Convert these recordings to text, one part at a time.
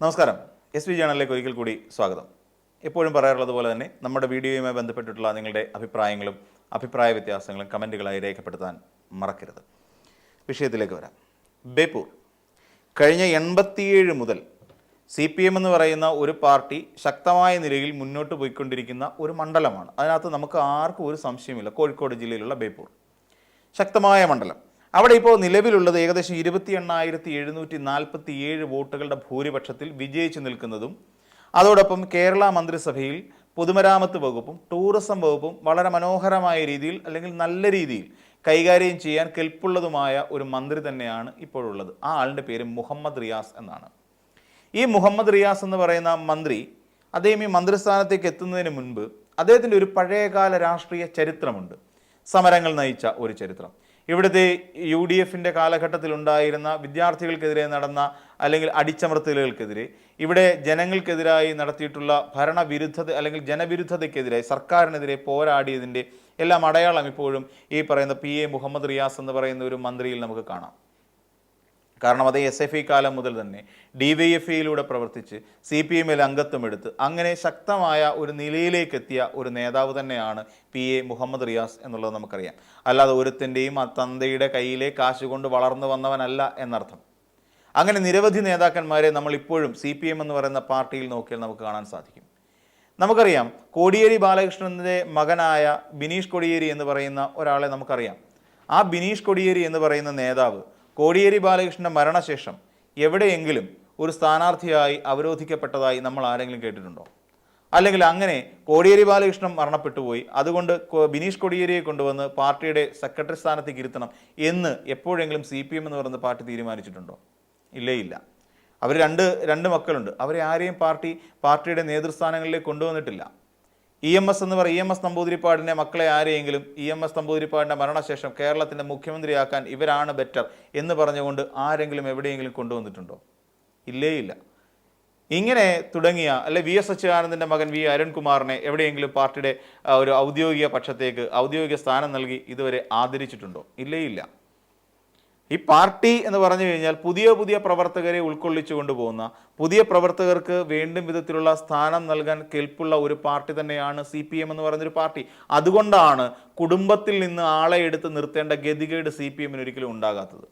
നമസ്കാരം. S V ചാനലിലേക്ക് ഒരിക്കൽ കൂടി സ്വാഗതം. എപ്പോഴും പറയാറുള്ളത് പോലെ തന്നെ നമ്മുടെ വീഡിയോയുമായി ബന്ധപ്പെട്ടിട്ടുള്ള നിങ്ങളുടെ അഭിപ്രായങ്ങളും അഭിപ്രായ വ്യത്യാസങ്ങളും കമന്റുകളായി രേഖപ്പെടുത്താൻ മറക്കരുത്. വിഷയത്തിലേക്ക് വരാം. ബേപ്പൂർ. കഴിഞ്ഞ എൺപത്തിയേഴ് മുതൽ സി പി എം എന്ന് പറയുന്ന ഒരു പാർട്ടി ശക്തമായ നിലയിൽ മുന്നോട്ട് പോയിക്കൊണ്ടിരിക്കുന്ന ഒരു മണ്ഡലമാണ്. അതിനകത്ത് നമുക്ക് ആർക്കും ഒരു സംശയമില്ല കോഴിക്കോട് ജില്ലയിലുള്ള ബേപ്പൂർ. ശക്തമായ മണ്ഡലം. അവിടെ ഇപ്പോൾ നിലവിലുള്ളത് ഏകദേശം ഇരുപത്തി എണ്ണായിരത്തി എഴുന്നൂറ്റി നാൽപ്പത്തി ഏഴ് വോട്ടുകളുടെ ഭൂരിപക്ഷത്തിൽ വിജയിച്ചു നിൽക്കുന്നതും അതോടൊപ്പം കേരള മന്ത്രിസഭയിൽ പൊതുമരാമത്ത് വകുപ്പും ടൂറിസം വകുപ്പും വളരെ മനോഹരമായ രീതിയിൽ അല്ലെങ്കിൽ നല്ല രീതിയിൽ കൈകാര്യം ചെയ്യാൻ കെൽപ്പുള്ളതുമായ ഒരു മന്ത്രി തന്നെയാണ് ഇപ്പോഴുള്ളത്. ആ ആളിന്റെ പേര് മുഹമ്മദ് റിയാസ് എന്നാണ്. ഈ മുഹമ്മദ് റിയാസ് എന്ന് പറയുന്ന മന്ത്രി അദ്ദേഹം ഈ മന്ത്രിസ്ഥാനത്തേക്ക് എത്തുന്നതിന് മുൻപ് അദ്ദേഹത്തിന്റെ ഒരു പഴയകാല രാഷ്ട്രീയ ചരിത്രമുണ്ട്. സമരങ്ങൾ നയിച്ച ഒരു ചരിത്രം. ഇവിടുത്തെ യു ഡി എഫിന്റെ കാലഘട്ടത്തിൽ ഉണ്ടായിരുന്ന വിദ്യാർത്ഥികൾക്കെതിരെ നടന്ന അല്ലെങ്കിൽ അടിച്ചമർത്തലുകൾക്കെതിരെ ഇവിടെ ജനങ്ങൾക്കെതിരായി നടത്തിയിട്ടുള്ള ഭരണവിരുദ്ധത അല്ലെങ്കിൽ ജനവിരുദ്ധതയ്ക്കെതിരെ സർക്കാരിനെതിരെ പോരാടിയതിന്റെ എല്ലാം അടയാളം ഇപ്പോഴും ഈ പറയുന്ന പി എ മുഹമ്മദ് റിയാസ് എന്ന് പറയുന്ന ഒരു മന്ത്രിയിൽ നമുക്ക് കാണാം. കാരണം അത് എസ് എഫ് ഐ കാലം മുതൽ തന്നെ ഡി വൈ എഫ് ഐയിലൂടെ പ്രവർത്തിച്ച് സി പി എമ്മിൽ അംഗത്വം എടുത്ത് അങ്ങനെ ശക്തമായ ഒരു നിലയിലേക്ക് എത്തിയ ഒരു നേതാവ് തന്നെയാണ് പി എ മുഹമ്മദ് റിയാസ് എന്നുള്ളത് നമുക്കറിയാം. അല്ലാതെ ഒരുത്തിന്റെയും ആ തന്തയുടെ കയ്യിലെ കാശ് കൊണ്ട് വളർന്നു വന്നവനല്ല എന്നർത്ഥം. അങ്ങനെ നിരവധി നേതാക്കന്മാരെ നമ്മൾ ഇപ്പോഴും സി പി എം എന്ന് പറയുന്ന പാർട്ടിയിൽ നോക്കിയാൽ നമുക്ക് കാണാൻ സാധിക്കും. നമുക്കറിയാം കോടിയേരി ബാലകൃഷ്ണന്റെ മകനായ ബിനീഷ് കോടിയേരി എന്ന് പറയുന്ന ഒരാളെ നമുക്കറിയാം. ആ ബിനീഷ് കൊടിയേരി എന്ന് പറയുന്ന നേതാവ് കോടിയേരി ബാലകൃഷ്ണന്റെ മരണശേഷം എവിടെയെങ്കിലും ഒരു സ്ഥാനാർത്ഥിയായി അവരോധിക്കപ്പെട്ടതായി നമ്മൾ ആരെങ്കിലും കേട്ടിട്ടുണ്ടോ? അല്ലെങ്കിൽ അങ്ങനെ കോടിയേരി ബാലകൃഷ്ണൻ മരണപ്പെട്ടു പോയി അതുകൊണ്ട് ബിനീഷ് കോടിയേരിയെ കൊണ്ടുവന്ന് പാർട്ടിയുടെ സെക്രട്ടറി സ്ഥാനത്തേക്ക് ഇരുത്തണം എന്ന് എപ്പോഴെങ്കിലും സി പി എം എന്ന് പറയുന്ന പാർട്ടി തീരുമാനിച്ചിട്ടുണ്ടോ? ഇല്ലേ ഇല്ല. അവർ രണ്ട് രണ്ട് മക്കളുണ്ട്. അവരെ ആരെയും പാർട്ടി പാർട്ടിയുടെ നേതൃസ്ഥാനങ്ങളിലേക്ക് കൊണ്ടുവന്നിട്ടില്ല. ഇ എം എസ് എന്ന് പറയും. ഇ എം എസ് നമ്പൂതിരിപ്പാടിന്റെ മക്കളെ ആരെയെങ്കിലും ഇ എം എസ് നമ്പൂതിരിപ്പാടിന്റെ മരണശേഷം കേരളത്തിന്റെ മുഖ്യമന്ത്രിയാക്കാൻ ഇവരാണ് ബെറ്റർ എന്ന് പറഞ്ഞുകൊണ്ട് ആരെങ്കിലും എവിടെയെങ്കിലും കൊണ്ടുവന്നിട്ടുണ്ടോ? ഇല്ലേ ഇല്ല. ഇങ്ങനെ തുടങ്ങിയ അല്ലെ വി എസ് അച്യുതാനന്ദന്റെ മകൻ വി അരുൺകുമാറിനെ എവിടെയെങ്കിലും പാർട്ടിയുടെ ഒരു ഔദ്യോഗിക പക്ഷത്തേക്ക് ഔദ്യോഗിക സ്ഥാനം നൽകി ഇതുവരെ ആദരിച്ചിട്ടുണ്ടോ? ഇല്ലേ ഇല്ല. ഈ പാർട്ടി എന്ന് പറഞ്ഞു കഴിഞ്ഞാൽ പുതിയ പുതിയ പ്രവർത്തകരെ ഉൾക്കൊള്ളിച്ചു കൊണ്ടുപോകുന്ന പുതിയ പ്രവർത്തകർക്ക് വേണ്ടും വിധത്തിലുള്ള സ്ഥാനം നൽകാൻ കെൽപ്പുള്ള ഒരു പാർട്ടി തന്നെയാണ് സി പി എം എന്ന് പറയുന്നൊരു പാർട്ടി. അതുകൊണ്ടാണ് കുടുംബത്തിൽ നിന്ന് ആളെ എടുത്ത് നിർത്തേണ്ട ഗതികേട് സി പി എമ്മിന് ഒരിക്കലും ഉണ്ടാകാത്തത്.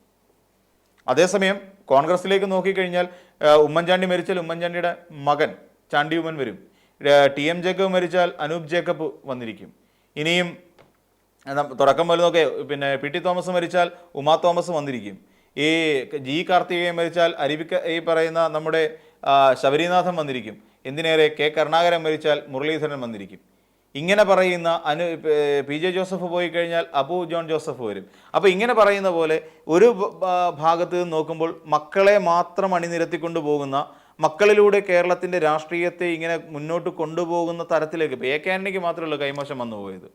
അതേസമയം കോൺഗ്രസിലേക്ക് നോക്കിക്കഴിഞ്ഞാൽ ഉമ്മൻചാണ്ടി മരിച്ചാൽ ഉമ്മൻചാണ്ടിയുടെ മകൻ ചാണ്ടി ഉമ്മൻ വരും. ടി എം ജേക്കബ് മരിച്ചാൽ അനൂപ് ജേക്കബ് വന്നിരിക്കും. ഇനിയും തുടക്കം മുതൽ നോക്കേ പിന്നെ പി ടി തോമസ് മരിച്ചാൽ ഉമാ തോമസ് വന്നിരിക്കും. ഈ ജി കാർത്തികേയൻ മരിച്ചാൽ അരിവിക്ക ഈ പറയുന്ന നമ്മുടെ ശബരിനാഥൻ വന്നിരിക്കും. എന്തിനേറെ കെ കരുണാകരൻ മരിച്ചാൽ മുരളീധരൻ വന്നിരിക്കും. ഇങ്ങനെ പറയുന്ന അനു പി ജെ ജോസഫ് പോയി കഴിഞ്ഞാൽ അബു ജോൺ ജോസഫ് വരും. അപ്പോൾ ഇങ്ങനെ പറയുന്ന പോലെ ഒരു ഭാഗത്ത് നിന്ന് നോക്കുമ്പോൾ മക്കളെ മാത്രം അണിനിരത്തിക്കൊണ്ട് പോകുന്ന മക്കളിലൂടെ കേരളത്തിന്റെ രാഷ്ട്രീയത്തെ ഇങ്ങനെ മുന്നോട്ട് കൊണ്ടുപോകുന്ന തരത്തിലേക്ക് ഇപ്പോൾ എ കെ ആന്റണിക്ക് മാത്രമല്ല കൈമോശം വന്നു പോയത്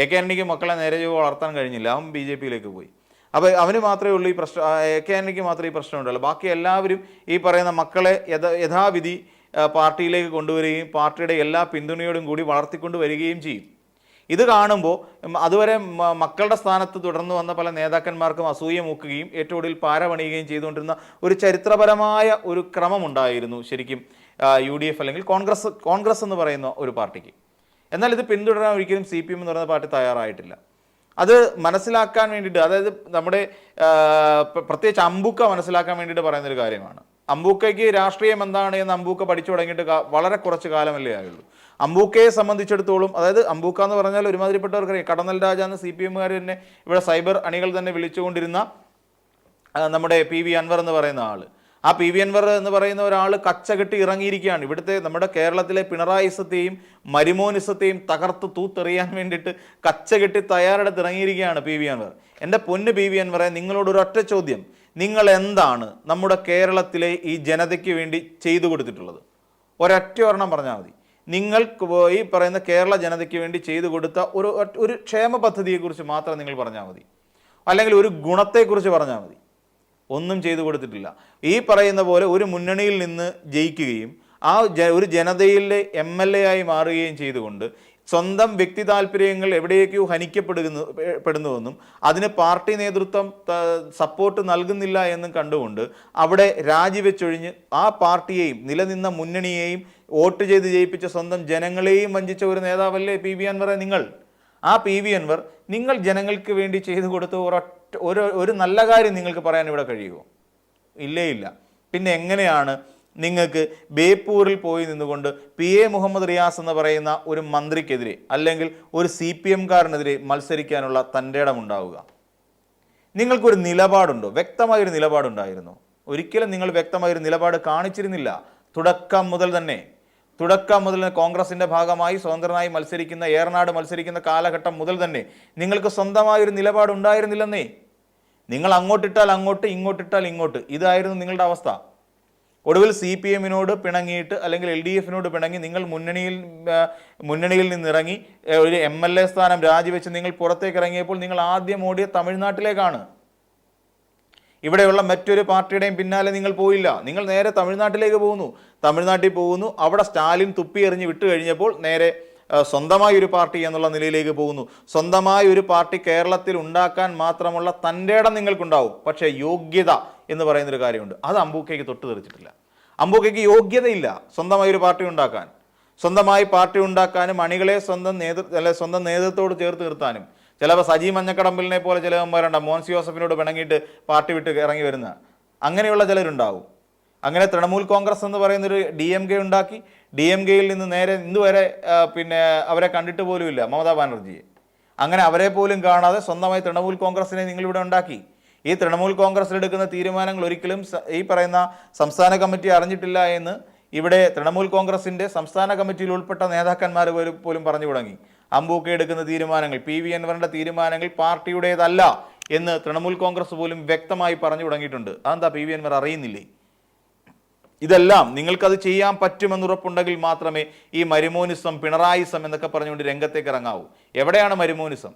എ കെ ആന്റണിക്ക് മക്കളെ നേരെ ചൊവ്വെ വളർത്താൻ കഴിഞ്ഞില്ല. അവൻ ബി ജെ പിയിലേക്ക് പോയി. അപ്പോൾ അവന് മാത്രമേ ഉള്ളൂ ഈ പ്രശ്നം എ കെ ആന്റണിക്ക് മാത്രമേ ഈ പ്രശ്നം ഉണ്ടല്ലോ ബാക്കി എല്ലാവരും ഈ പറയുന്ന മക്കളെ യഥ യഥാവിധി പാർട്ടിയിലേക്ക് കൊണ്ടുവരികയും പാർട്ടിയുടെ എല്ലാ പിന്തുണയോടും കൂടി വളർത്തിക്കൊണ്ട് വരികയും ചെയ്യും. ഇത് കാണുമ്പോൾ അതുവരെ മക്കളുടെ സ്ഥാനത്ത് തുടർന്ന് വന്ന പല നേതാക്കന്മാർക്കും അസൂയ മൂക്കുകയും ഏറ്റവും പാരപണിയുകയും ചെയ്തുകൊണ്ടിരുന്ന ഒരു ചരിത്രപരമായ ഒരു ക്രമമുണ്ടായിരുന്നു ശരിക്കും യു അല്ലെങ്കിൽ കോൺഗ്രസ് കോൺഗ്രസ് എന്ന് പറയുന്ന ഒരു പാർട്ടിക്ക്. എന്നാൽ ഇത് പിന്തുടരാൻ ഒരിക്കലും സി പി എം എന്ന് പറയുന്ന പാർട്ടി തയ്യാറായിട്ടില്ല. അത് മനസ്സിലാക്കാൻ വേണ്ടിയിട്ട് അതായത് നമ്മുടെ പ്രത്യേകിച്ച് അമ്പൂക്ക മനസ്സിലാക്കാൻ വേണ്ടിയിട്ട് പറയുന്നൊരു കാര്യമാണ്. അമ്പൂക്കയ്ക്ക് രാഷ്ട്രീയം എന്താണ് എന്ന് അമ്പൂക്ക പഠിച്ചു തുടങ്ങിയിട്ട് വളരെ കുറച്ച് കാലമല്ലേ ആയുള്ളൂ. അമ്പൂക്കയെ സംബന്ധിച്ചിടത്തോളം അതായത് അമ്പൂക്ക എന്ന് പറഞ്ഞാൽ ഒരുമാതിരിപ്പെട്ടവർക്കറിയാം. കടന്നൽ രാജ എന്ന് സി പി എമ്മുകാർ തന്നെ ഇവിടെ സൈബർ അണികൾ തന്നെ വിളിച്ചുകൊണ്ടിരുന്ന നമ്മുടെ പി വി അൻവർ എന്ന് പറയുന്ന ആൾ. ആ പി വി അൻവർ എന്ന് പറയുന്ന ഒരാൾ കച്ചകെട്ടി ഇറങ്ങിയിരിക്കുകയാണ്. ഇവിടുത്തെ നമ്മുടെ കേരളത്തിലെ പിണറായിസത്തെയും മരിമോനിസത്തെയും തകർത്ത് തൂത്തെറിയാൻ വേണ്ടിയിട്ട് കച്ചകെട്ടി തയ്യാറെടുത്ത് ഇറങ്ങിയിരിക്കുകയാണ് പി വി അൻവർ. എന്റെ പൊന്ന് പി വി അൻവറെ നിങ്ങളോട് ഒരൊറ്റ ചോദ്യം. നിങ്ങൾ എന്താണ് നമ്മുടെ കേരളത്തിലെ ഈ ജനതയ്ക്ക് വേണ്ടി ചെയ്തു കൊടുത്തിട്ടുള്ളത്? ഒരൊറ്റ ഒരെണ്ണം പറഞ്ഞാൽ മതി. നിങ്ങൾക്ക് പോ- ഈ പറയുന്ന കേരള ജനതയ്ക്ക് വേണ്ടി ചെയ്തു കൊടുത്ത ഒരു ഒരു ക്ഷേമ പദ്ധതിയെക്കുറിച്ച് മാത്രം നിങ്ങൾ പറഞ്ഞാൽ മതി. അല്ലെങ്കിൽ ഒരു ഗുണത്തെക്കുറിച്ച് പറഞ്ഞാൽ മതി. ഒന്നും ചെയ്തു കൊടുത്തിട്ടില്ല. ഈ പറയുന്ന പോലെ ഒരു മുന്നണിയിൽ നിന്ന് ജയിക്കുകയും ആ ഒരു ജനതയിലെ എം എൽ എ ആയി മാറുകയും ചെയ്തുകൊണ്ട് സ്വന്തം വ്യക്തി താല്പര്യങ്ങൾ എവിടേക്കോ ഹനിക്കപ്പെടുന്നു പെടുന്നുവെന്നും അതിന് പാർട്ടി നേതൃത്വം സപ്പോർട്ട് നൽകുന്നില്ല എന്നും കണ്ടുകൊണ്ട് അവിടെ രാജിവെച്ചൊഴിഞ്ഞ് ആ പാർട്ടിയെയും നിലനിന്ന മുന്നണിയെയും വോട്ട് ചെയ്ത് ജയിപ്പിച്ച സ്വന്തം ജനങ്ങളെയും വഞ്ചിച്ച ഒരു നേതാവല്ലേ പി വി അൻവറെ നിങ്ങൾ? ആ പി വി അൻവർ നിങ്ങൾ ജനങ്ങൾക്ക് വേണ്ടി ചെയ്തു കൊടുത്ത ഒരൊറ്റ ഒരു ഒരു നല്ല കാര്യം നിങ്ങൾക്ക് പറയാൻ ഇവിടെ കഴിയുമോ? ഇല്ലേ ഇല്ല. പിന്നെ എങ്ങനെയാണ് നിങ്ങൾക്ക് ബേപ്പൂരിൽ പോയി നിന്നുകൊണ്ട് പി എ മുഹമ്മദ് റിയാസ് എന്ന് പറയുന്ന ഒരു മന്ത്രിക്കെതിരെ അല്ലെങ്കിൽ ഒരു സി പി എംകാരനെതിരെ മത്സരിക്കാനുള്ള തന്റെ ഇടമുണ്ടാവുക നിങ്ങൾക്കൊരു നിലപാടുണ്ടോ? വ്യക്തമായൊരു നിലപാടുണ്ടായിരുന്നു? ഒരിക്കലും നിങ്ങൾ വ്യക്തമായൊരു നിലപാട് കാണിച്ചിരുന്നില്ല. തുടക്കം മുതൽ തന്നെ. തുടക്കം മുതൽ കോൺഗ്രസിന്റെ ഭാഗമായി സ്വതന്ത്രനായി മത്സരിക്കുന്ന ഏറനാട് മത്സരിക്കുന്ന കാലഘട്ടം മുതൽ തന്നെ നിങ്ങൾക്ക് സ്വന്തമായൊരു നിലപാട് ഉണ്ടായിരുന്നില്ലെന്നേ. നിങ്ങൾ അങ്ങോട്ടിട്ടാൽ അങ്ങോട്ട് ഇങ്ങോട്ടിട്ടാൽ ഇങ്ങോട്ട്. ഇതായിരുന്നു നിങ്ങളുടെ അവസ്ഥ. ഒടുവിൽ സി പി എമ്മിനോട് പിണങ്ങിയിട്ട് അല്ലെങ്കിൽ എൽ ഡി എഫിനോട് പിണങ്ങി നിങ്ങൾ മുന്നണിയിൽ മുന്നണിയിൽ നിന്നിറങ്ങി ഒരു എം എൽ എ സ്ഥാനം രാജിവെച്ച് നിങ്ങൾ പുറത്തേക്ക് ഇറങ്ങിയപ്പോൾ നിങ്ങൾ ആദ്യം ഓടിയ തമിഴ്നാട്ടിലേക്കാണ്. ഇവിടെയുള്ള മറ്റൊരു പാർട്ടിയുടെയും പിന്നാലെ നിങ്ങൾ പോയില്ല. നിങ്ങൾ നേരെ തമിഴ്നാട്ടിലേക്ക് പോകുന്നു. തമിഴ്നാട്ടിൽ പോകുന്നു. അവിടെ സ്റ്റാലിൻ തുപ്പി എറിഞ്ഞ് വിട്ടു കഴിഞ്ഞപ്പോൾ നേരെ സ്വന്തമായ ഒരു പാർട്ടി എന്നുള്ള നിലയിലേക്ക് പോകുന്നു. സ്വന്തമായ ഒരു പാർട്ടി കേരളത്തിൽ ഉണ്ടാക്കാൻ മാത്രമുള്ള തന്റെ ഇടം നിങ്ങൾക്കുണ്ടാവും. പക്ഷേ യോഗ്യത എന്ന് പറയുന്നൊരു കാര്യമുണ്ട്. അത് അമ്പൂക്കയ്ക്ക് തൊട്ട് തെറിച്ചിട്ടില്ല. അമ്പൂക്കയ്ക്ക് യോഗ്യതയില്ല സ്വന്തമായ ഒരു പാർട്ടി ഉണ്ടാക്കാൻ. സ്വന്തമായി പാർട്ടി ഉണ്ടാക്കാനും അണികളെ സ്വന്തം നേതൃ അല്ലെ സ്വന്തം നേതൃത്വത്തോട് ചേർത്ത് നിർത്താനും. ചിലപ്പോൾ സജി മഞ്ഞക്കടമ്പിലിനെ പോലെ ചിലവന്മാരുണ്ട് മോൻസ് ജോസഫിനോട് പിണങ്ങിയിട്ട് പാർട്ടി വിട്ട് ഇറങ്ങി വരുന്ന. അങ്ങനെയുള്ള ചിലരുണ്ടാവും. അങ്ങനെ തൃണമൂൽ കോൺഗ്രസ് എന്ന് പറയുന്നൊരു ഡി എം കെ ഉണ്ടാക്കി ഡി എം കെയിൽ നിന്ന് നേരെ ഇന്നുവരെ പിന്നെ അവരെ കണ്ടിട്ട് പോലുമില്ല മമതാ ബാനർജിയെ. അങ്ങനെ അവരെ പോലും കാണാതെ സ്വന്തമായി തൃണമൂൽ കോൺഗ്രസിനെ നിങ്ങളിവിടെ ഉണ്ടാക്കി. ഈ തൃണമൂൽ കോൺഗ്രസ് എടുക്കുന്ന തീരുമാനങ്ങൾ ഒരിക്കലും ഈ പറയുന്ന സംസ്ഥാന കമ്മിറ്റി അറിഞ്ഞിട്ടില്ല എന്ന് ഇവിടെ തൃണമൂൽ കോൺഗ്രസിന്റെ സംസ്ഥാന കമ്മിറ്റിയിൽ ഉൾപ്പെട്ട നേതാക്കന്മാർ പോലും പറഞ്ഞു തുടങ്ങി. അമ്പൂക്ക എടുക്കുന്ന തീരുമാനങ്ങൾ പി വി അൻവറിന്റെ തീരുമാനങ്ങൾ പാർട്ടിയുടേതല്ല എന്ന് തൃണമൂൽ കോൺഗ്രസ് പോലും വ്യക്തമായി പറഞ്ഞു തുടങ്ങിയിട്ടുണ്ട്. അതെന്താ പി വി അൻവർ അറിയുന്നില്ലേ? ഇതെല്ലാം നിങ്ങൾക്കത് ചെയ്യാൻ പറ്റുമെന്ന് ഉറപ്പുണ്ടെങ്കിൽ മാത്രമേ ഈ മരുമോനിസം പിണറായിസം എന്നൊക്കെ പറഞ്ഞുകൊണ്ട് രംഗത്തേക്ക് ഇറങ്ങാവൂ. എവിടെയാണ് മരുമോനിസം?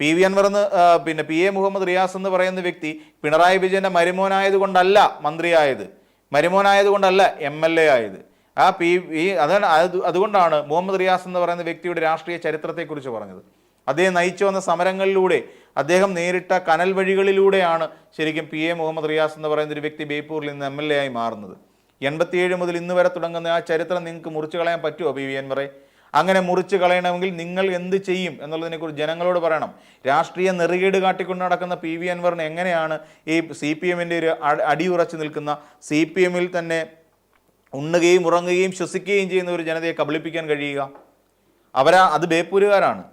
പി വി അൻവർ എന്ന് പിന്നെ പി എ മുഹമ്മദ് റിയാസ് എന്ന് പറയുന്ന വ്യക്തി പിണറായി വിജയന്റെ മരുമോനായതുകൊണ്ടല്ല മന്ത്രിയായത്. മരുമോനായതുകൊണ്ടല്ല എം എൽ എ ആയത്. ആ പി ഈ അതാണ് അത് അതുകൊണ്ടാണ് മുഹമ്മദ് റിയാസ് എന്ന് പറയുന്ന വ്യക്തിയുടെ രാഷ്ട്രീയ ചരിത്രത്തെക്കുറിച്ച് പറഞ്ഞത്. അദ്ദേഹം നയിച്ചു വന്ന സമരങ്ങളിലൂടെ അദ്ദേഹം നേരിട്ട കനൽ വഴികളിലൂടെയാണ് ശരിക്കും പി എ മുഹമ്മദ് റിയാസ് എന്ന് പറയുന്ന ഒരു വ്യക്തി ബേപ്പൂരിൽ നിന്ന് എം എൽ എ ആയി മാറുന്നത്. എൺപത്തിയേഴ് മുതൽ ഇന്ന് വരെ തുടങ്ങുന്ന ആ ചരിത്രം നിങ്ങൾക്ക് മുറിച്ചു കളയാൻ പറ്റുമോ പി വി അൻവറെ? അങ്ങനെ മുറിച്ച് കളയണമെങ്കിൽ നിങ്ങൾ എന്ത് ചെയ്യും എന്നുള്ളതിനെക്കുറിച്ച് ജനങ്ങളോട് പറയണം. രാഷ്ട്രീയ നെറുകേട് കാട്ടിക്കൊണ്ട് നടക്കുന്ന പി വി അൻവറിന് എങ്ങനെയാണ് ഈ സി പി എമ്മിന്റെ ഒരു അടിയുറച്ച് നിൽക്കുന്ന സി പി എമ്മിൽ തന്നെ ഉണ്ണുകയും ഉറങ്ങുകയും ശ്വസിക്കുകയും ചെയ്യുന്ന ഒരു ജനതയെ കബളിപ്പിക്കാൻ കഴിയുക. അവരാ അത് ബേപ്പൂരുകാരാണ്.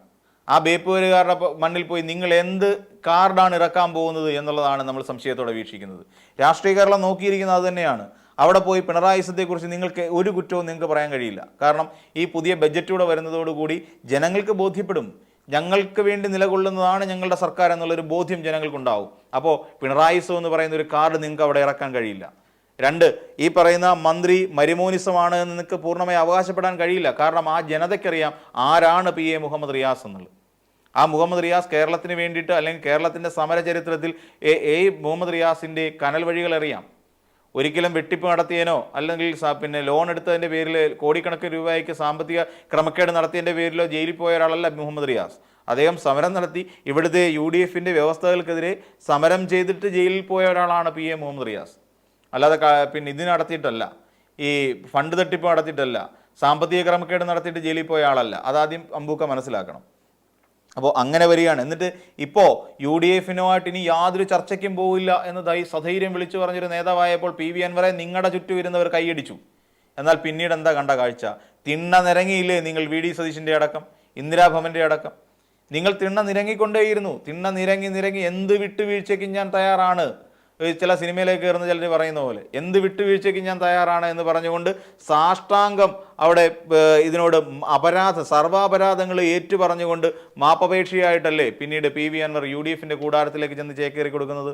ആ ബേപ്പൂരുകാരുടെ മണ്ണിൽ പോയി നിങ്ങൾ എന്ത് കാർഡാണ് ഇറക്കാൻ പോകുന്നത് എന്നുള്ളതാണ് നമ്മൾ സംശയത്തോടെ വീക്ഷിക്കുന്നത്. രാഷ്ട്രീയ കേരളം നോക്കിയിരിക്കുന്നത് അത് തന്നെയാണ് അവിടെ പോയി പിണറായി സത്യത്തെക്കുറിച്ച് നിങ്ങൾക്ക് ഒരു കുറ്റവും നിങ്ങൾക്ക് പറയാൻ കഴിയില്ല. കാരണം ഈ പുതിയ ബജറ്റിലൂടെ വരുന്നതോടുകൂടി ജനങ്ങൾക്ക് ബോധ്യപ്പെടും. ഞങ്ങൾക്ക് വേണ്ടി നിലകൊള്ളുന്നതാണ് ഞങ്ങളുടെ സർക്കാർ എന്നുള്ളൊരു ബോധ്യം ജനങ്ങൾക്കുണ്ടാവും. അപ്പോൾ പിണറായിസോ എന്ന് പറയുന്ന ഒരു കാർഡ് നിങ്ങൾക്ക് അവിടെ ഇറക്കാൻ കഴിയില്ല. രണ്ട് ഈ പറയുന്ന മന്ത്രി മരുമോനിസമാണ് എന്ന് നിങ്ങൾക്ക് പൂർണമായി അവകാശപ്പെടാൻ കഴിയില്ല. കാരണം ആ ജനതയ്ക്കറിയാം ആരാണ് പി എ മുഹമ്മദ് റിയാസ് എന്നുള്ളത്. ആ മുഹമ്മദ് റിയാസ് കേരളത്തിന് വേണ്ടിയിട്ട് അല്ലെങ്കിൽ കേരളത്തിന്റെ സമര ചരിത്രത്തിൽ എ എ മുഹമ്മദ് റിയാസിന്റെ കനൽ വഴികൾ അറിയാം. ഒരിക്കലും വെട്ടിപ്പ് നടത്തിയതിനോ അല്ലെങ്കിൽ പിന്നെ ലോൺ എടുത്തതിന്റെ പേരിൽ കോടിക്കണക്കിന് രൂപയ്ക്ക് സാമ്പത്തിക ക്രമക്കേട് നടത്തിയതിന്റെ പേരിലോ ജയിലിൽ പോയ ഒരാളല്ല മുഹമ്മദ് റിയാസ്. അദ്ദേഹം സമരം നടത്തി ഇവിടുത്തെ യു ഡി എഫിന്റെ വ്യവസ്ഥകൾക്കെതിരെ സമരം ചെയ്തിട്ട് ജയിലിൽ പോയ ഒരാളാണ് പി എ മുഹമ്മദ് റിയാസ്. അല്ലാതെ പിന്നെ ഇത് നടത്തിയിട്ടല്ല. ഈ ഫണ്ട് തട്ടിപ്പ് നടത്തിയിട്ടല്ല. സാമ്പത്തിക ക്രമക്കേട് നടത്തിയിട്ട് ജയിലിൽ പോയ ആളല്ല. അതാദ്യം അമ്പൂക്ക മനസ്സിലാക്കണം. അപ്പോൾ അങ്ങനെ വരികയാണ്. എന്നിട്ട് ഇപ്പോൾ യു ഡി എഫിനുമായിട്ട് ഇനി യാതൊരു ചർച്ചയ്ക്കും പോവില്ല എന്ന് ദൈ സധൈര്യം വിളിച്ചു പറഞ്ഞൊരു നേതാവായപ്പോൾ പി വി അൻവറെ നിങ്ങളുടെ ചുറ്റും ഇരുന്നവർ കൈയടിച്ചു. എന്നാൽ പിന്നീട് എന്താ കണ്ട കാഴ്ച? തിണ്ണ നിരങ്ങിയില്ലേ നിങ്ങൾ വി ഡി സതീശിന്റെ അടക്കം? ഇന്ദിരാഭവന്റെ അടക്കം? നിങ്ങൾ തിണ്ണ നിരങ്ങിക്കൊണ്ടേയിരുന്നു. തിണ്ണ നിരങ്ങി നിരങ്ങി എന്ത് വിട്ടുവീഴ്ചയ്ക്കും ഞാൻ തയ്യാറാണ്. ചില സിനിമയിലേക്ക് കയറുന്ന ചിലർ പറയുന്ന പോലെ എന്ത് വിട്ടുവീഴ്ചയ്ക്ക് ഞാൻ തയ്യാറാണ് എന്ന് പറഞ്ഞുകൊണ്ട് സാഷ്ടാംഗം അവിടെ ഇതിനോട് അപരാധ സർവാപരാധങ്ങൾ ഏറ്റു പറഞ്ഞുകൊണ്ട് മാപ്പപേക്ഷയായിട്ടല്ലേ പിന്നീട് P V Anvar U D എഫിന്റെ കൂടാരത്തിലേക്ക് ചെന്ന് ചേക്കേറി കൊടുക്കുന്നത്?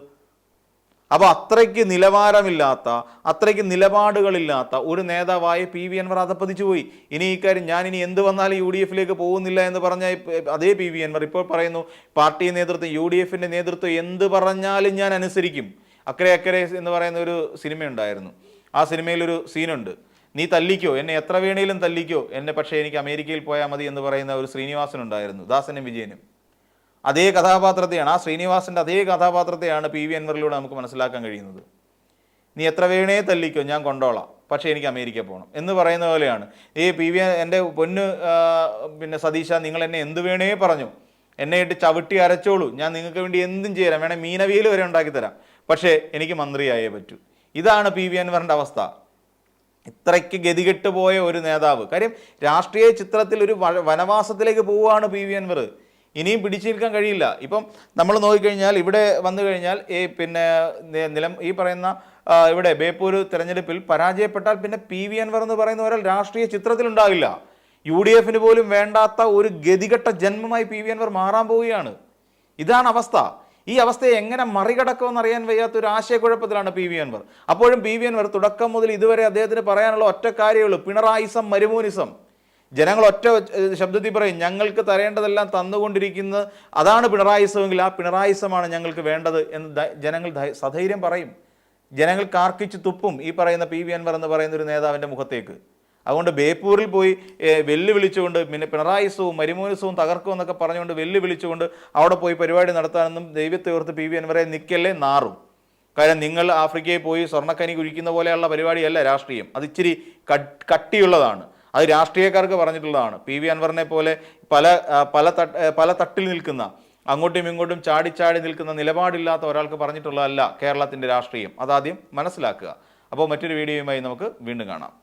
അപ്പോൾ അത്രയ്ക്ക് നിലവാരമില്ലാത്ത അത്രയ്ക്ക് നിലപാടുകളില്ലാത്ത ഒരു നേതാവായ പി വി അൻവർ അതപ്പതിച്ചു പോയി. ഇനി ഇക്കാര്യം ഞാൻ ഇനി എന്ത് വന്നാലും യു ഡി എഫിലേക്ക് പോകുന്നില്ല എന്ന് പറഞ്ഞ അതേ പി വി അൻവർ ഇപ്പോൾ പറയുന്നു പാർട്ടി നേതൃത്വം യു ഡി എഫിന്റെ നേതൃത്വം എന്ത് പറഞ്ഞാലും ഞാൻ അനുസരിക്കും. അക്കരെ അക്കരെ എന്ന് പറയുന്ന ഒരു സിനിമയുണ്ടായിരുന്നു. ആ സിനിമയിലൊരു സീനുണ്ട്. നീ തല്ലിക്കോ? എന്നെ എത്ര വേണേലും തല്ലിക്കോ? എന്നെ പക്ഷേ എനിക്ക് അമേരിക്കയിൽ പോയാൽ മതി എന്ന് പറയുന്ന ഒരു ശ്രീനിവാസൻ ഉണ്ടായിരുന്നു ദാസനും വിജയനും. അതേ കഥാപാത്രത്തെയാണ് ആ ശ്രീനിവാസന്റെ അതേ കഥാപാത്രത്തെയാണ് പി വി അൻവറിലൂടെ നമുക്ക് മനസ്സിലാക്കാൻ കഴിയുന്നത്. നീ എത്ര വേണേ തല്ലിക്കോ? ഞാൻ കൊണ്ടോളാം. പക്ഷേ എനിക്ക് അമേരിക്ക പോകണം എന്ന് പറയുന്ന പോലെയാണ്. ഈ പി വി എന്റെ പൊന്ന് പിന്നെ സതീശ നിങ്ങൾ എന്നെ എന്ത് വേണേ പറഞ്ഞു. എന്നെ ഇട്ട് ചവിട്ടി അരച്ചോളൂ. ഞാൻ നിങ്ങൾക്ക് വേണ്ടി എന്തും ചെയ്യാം. വേണേൽ മീനവിയൽ വരെ ഉണ്ടാക്കി തരാം പക്ഷേ എനിക്ക് മന്ത്രിയായേ പറ്റൂ. ഇതാണ് പി വി അൻവറിന്റെ അവസ്ഥ. ഇത്രയ്ക്ക് ഗതികെട്ട് പോയ ഒരു നേതാവ്. കാര്യം രാഷ്ട്രീയ ചിത്രത്തിൽ ഒരു വനവാസത്തിലേക്ക് പോവുകയാണ് പി വി അൻവർ. ഇനിയും പിടിച്ചു നിൽക്കാൻ കഴിയില്ല. ഇപ്പം നമ്മൾ നോക്കിക്കഴിഞ്ഞാൽ ഇവിടെ വന്നു കഴിഞ്ഞാൽ ഈ പിന്നെ നിലം ഈ പറയുന്ന ഇവിടെ ബേപ്പൂർ തെരഞ്ഞെടുപ്പിൽ പരാജയപ്പെട്ടാൽ പിന്നെ പി വി അൻവർ എന്ന് പറയുന്ന ഒരാൾ രാഷ്ട്രീയ ചിത്രത്തിലുണ്ടാകില്ല യു ഡി എഫിന് പോലും വേണ്ടാത്ത ഒരു ഗതികെട്ട ജന്മമായി പി വി അൻവർ മാറാൻ പോവുകയാണ്. ഇതാണ് അവസ്ഥ. ഈ അവസ്ഥയെ എങ്ങനെ മറികടക്കുമെന്ന് അറിയാൻ വയ്യാത്ത ഒരു ആശയക്കുഴപ്പത്തിലാണ് പി വി അൻവർ. അപ്പോഴും പി വി അൻവർ തുടക്കം മുതൽ ഇതുവരെ അദ്ദേഹത്തിന് പറയാനുള്ള ഒറ്റ കാര്യമുള്ളൂ പിണറായിസം മരുമൂനിസം. ജനങ്ങൾ ഒറ്റ ശബ്ദത്തിൽ പറയും ഞങ്ങൾക്ക് തരേണ്ടതെല്ലാം തന്നുകൊണ്ടിരിക്കുന്നത് അതാണ് പിണറായിസമെങ്കിൽ ആ പിണറായിസമാണ് ഞങ്ങൾക്ക് വേണ്ടത് എന്ന് ജനങ്ങൾ സധൈര്യം പറയും. ജനങ്ങൾ കാർക്കിച്ച് തുപ്പും ഈ പറയുന്ന പി വി അൻവർ എന്ന് പറയുന്ന ഒരു നേതാവിന്റെ മുഖത്തേക്ക്. അതുകൊണ്ട് ബേപ്പൂരിൽ പോയി വെല്ലുവിളിച്ചുകൊണ്ട് പിന്നെ പിണറായിസവും മരിമോനിസവും തകർക്കും എന്നൊക്കെ പറഞ്ഞുകൊണ്ട് വെല്ലുവിളിച്ചുകൊണ്ട് അവിടെ പോയി പരിപാടി നടത്താനൊന്നും ദൈവത്തെ ഓർത്ത് പി വി എൻവരെ നിൽക്കല്ലേ നാറും. കാരണം നിങ്ങൾ ആഫ്രിക്കയിൽ പോയി സ്വർണക്കനി കുഴിക്കുന്ന പോലെയുള്ള പരിപാടിയല്ല രാഷ്ട്രീയം. അത് ഇച്ചിരി കട്ട്- കട്ടിയുള്ളതാണ്. അത് രാഷ്ട്രീയക്കാർക്ക് പറഞ്ഞിട്ടുള്ളതാണ്. പി വി അൻവറിനെ പോലെ പല പല തട്ട് പല തട്ടിൽ നിൽക്കുന്ന അങ്ങോട്ടും ഇങ്ങോട്ടും ചാടി ചാടി നിൽക്കുന്ന നിലപാടില്ലാത്ത ഒരാൾക്ക് പറഞ്ഞിട്ടുള്ളതല്ല കേരളത്തിന്റെ രാഷ്ട്രീയം. അതാദ്യം മനസ്സിലാക്കുക. അപ്പോൾ മറ്റൊരു വീഡിയോയുമായി നമുക്ക് വീണ്ടും കാണാം.